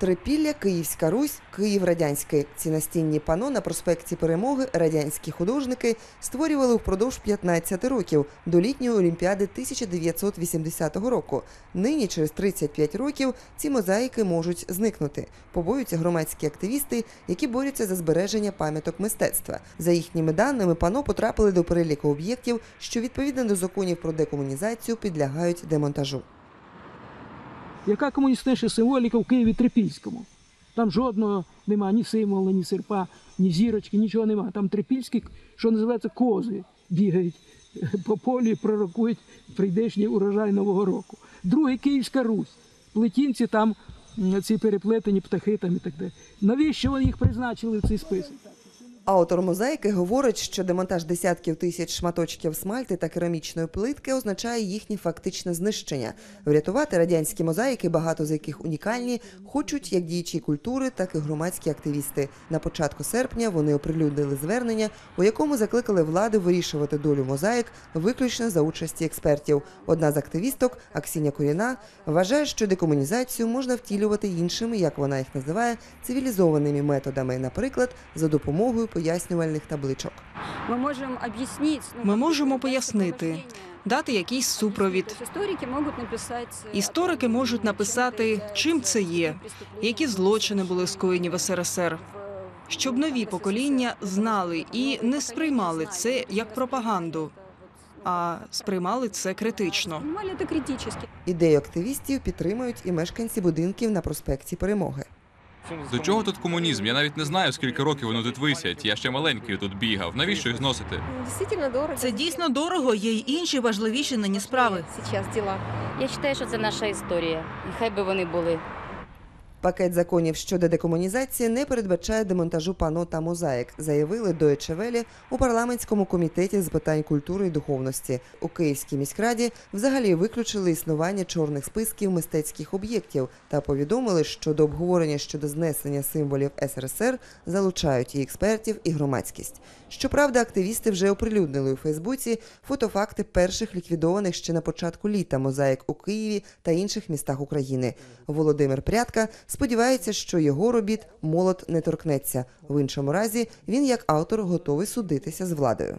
Трипілля, Київська Русь, Київ радянський. Ці настінні пано на проспекті Перемоги радянські художники створювали впродовж 15 років до літньої олімпіади 1980 року. Нині, через 35 років, ці мозаїки можуть зникнути. Побоюються громадські активісти, які борються за збереження пам'яток мистецтва. За їхніми даними, пано потрапили до переліку об'єктів, що відповідно до законів про декомунізацію підлягають демонтажу. Яка комуністична символіка в Києві Трипільському? Там жодного нема ні символа, ні серпа, ні зірочки, нічого нема. Там трипільські, що називається, кози бігають по полі, і пророкують прийдешній урожай Нового року. Другий Київська Русь. Плетінці там ці переплетені птахи там і так далі. Навіщо вони їх призначили в цей список? Автор мозаїки говорить, що демонтаж десятків тисяч шматочків смальти та керамічної плитки означає їхнє фактичне знищення. Врятувати радянські мозаїки, багато з яких унікальні, хочуть як діячі культури, так і громадські активісти. На початку серпня вони оприлюднили звернення, у якому закликали влади вирішувати долю мозаїк виключно за участі експертів. Одна з активісток, Аксіня Куріна, вважає, що декомунізацію можна втілювати іншими, як вона їх називає, цивілізованими методами, наприклад, за допомогою пояснювальних табличок. Ми можемо об'яснити. Ми можемо пояснити, дати якийсь супровід. Історики можуть написати. Історики можуть написати, чим це є, які злочини були скоєні в СРСР, щоб нові покоління знали і не сприймали це як пропаганду, а сприймали це критично. Понимали це критично. Ідею активістів підтримують і мешканці будинків на проспекті Перемоги. До чого тут комунізм? Я навіть не знаю, скільки років вони тут висять. Я ще маленький тут бігав. Навіщо їх зносити? Дійсно дорого. Це дійсно дорого, є й інші важливіші нині справи. Я вважаю, що це наша історія. І хай би вони були. Пакет законів щодо декомунізації не передбачає демонтажу пано та мозаїк, заявили до Ечевелі у парламентському комітеті з питань культури і духовності. У Київській міськраді взагалі виключили існування чорних списків мистецьких об'єктів та повідомили, що до обговорення щодо знесення символів СРСР залучають і експертів, і громадськість. Щоправда, активісти вже оприлюднили у Фейсбуці фотофакти перших ліквідованих ще на початку літа мозаїк у Києві та інших містах України. Володимир Прядка сподівається, що його робіт молот не торкнеться. В іншому разі він, як автор, готовий судитися з владою.